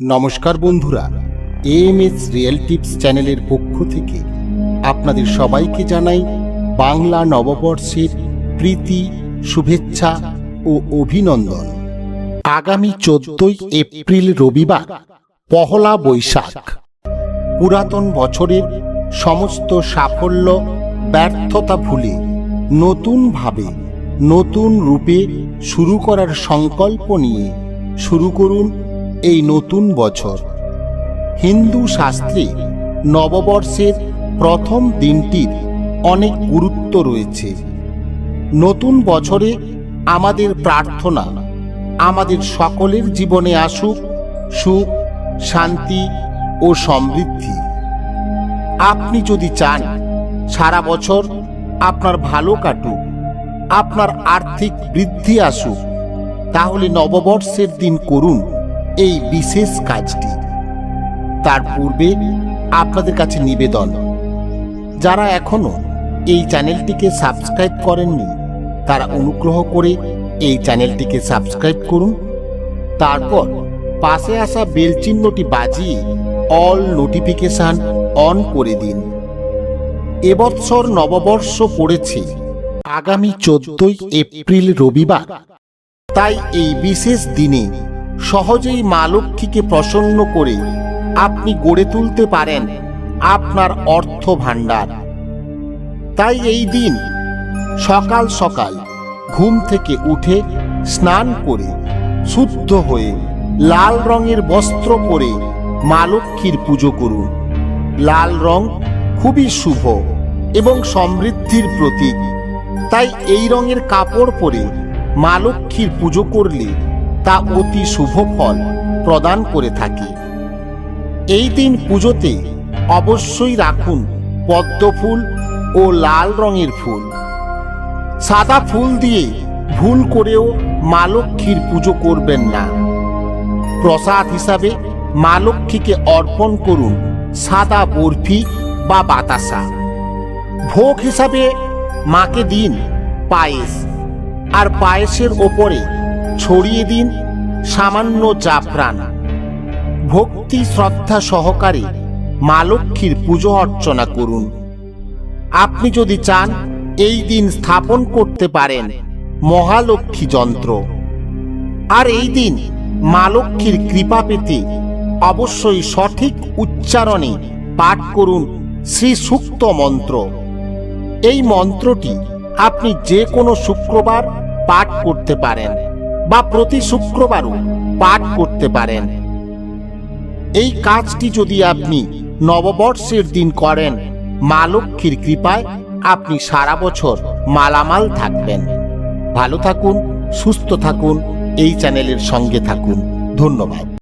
নমস্কার বন্ধুরা M S real tips চ্যানেলের পক্ষ থেকে আপনাদের সবাইকে জানাই বাংলা নববর্ষের প্রীতি, শুভেচ্ছা ও অভিনন্দন। আগামী চোদ্দই এপ্রিল রবিবার, পহলা বৈশাখ। পুরাতন বছরের সমস্ত সাফল্য ব্যর্থতা ভুলে নতুনভাবে নতুন রূপে শুরু করার সংকল্প নিয়ে শুরু করুন এই নতুন বছর। হিন্দু শাস্ত্রে নববর্ষের প্রথম দিনটির অনেক গুরুত্ব রয়েছে। নতুন বছরে আমাদের প্রার্থনা, আমাদের সকলের জীবনে আসুক সুখ, শান্তি ও সমৃদ্ধি। আপনি যদি চান সারা বছর আপনার ভালো কাটুক, আপনার আর্থিক বৃদ্ধি আসুক, তাহলে নববর্ষের দিন করুন। এই বিশেষ কাজটি। তার পূর্বে আপনাদের কাছে নিবেদন, যারা এখনও এই চ্যানেলটিকে সাবস্ক্রাইব করেননি, তারা অনুগ্রহ করে এই চ্যানেলটিকে সাবস্ক্রাইব করুন। তারপর পাশে আসা বেল চিহ্নটি বাজিয়ে অল নোটিফিকেশন অন করে দিন। এবৎসর নববর্ষ পড়েছে, আগামী চোদ্দই এপ্রিল রবিবার। তাই এই বিশেষ দিনে সহজেই মা লক্ষ্মীকে প্রসন্ন করে আপনি গড়ে তুলতে পারেন আপনার অর্থ ভাণ্ডার তাই এই দিন সকাল সকাল ঘুম থেকে উঠে স্নান করে শুদ্ধ হয়ে লাল রঙের বস্ত্র পরে মা লক্ষ্মীর পুজো করুন। লাল রং খুবই শুভ এবং সমৃদ্ধির প্রতীক। তাই এই রঙের কাপড় পরে মা লক্ষ্মীর পুজো করলে তা অতি শুভ ফল প্রদান করে থাকে। এই দিন পুজোতে অবশ্যই রাখুন পদ্ম ফুল ও লাল রঙের ফুল। সাদা ফুল দিয়ে ভুল করেও মা লক্ষ্মীর পুজো করবেন না। প্রসাদ হিসাবে মা লক্ষ্মীকে অর্পণ করুন সাদা বরফি বা বাতাসা। ভোগ হিসাবে মাকে দিন পায়েস। আর পায়েসের ওপরে ছড়িয়ে দিন সামান্য জাফরান। ভক্তি শ্রদ্ধা সহকারে মা লক্ষ্মীর পুজো অর্চনা করুন। আপনি যদি চান এই দিন স্থাপন করতে পারেন মহালক্ষ্মী যন্ত্র। আর এই দিন মা লক্ষ্মীর কৃপা পেতে অবশ্যই সঠিক উচ্চারণে পাঠ করুন শ্রী সুক্ত মন্ত্র। এই মন্ত্রটি আপনি যে কোনো শুক্রবার পাঠ করতে পারেন। বা প্রতি শুক্রবারও পাঠ করতে পারেন। এই কাজটি যদি আপনি নববর্ষের দিন করেন, মা লক্ষ্মীর কৃপায় আপনি সারা বছর মালামাল থাকবেন। ভালো থাকুন, সুস্থ থাকুন, এই চ্যানেলের সঙ্গে থাকুন। ধন্যবাদ।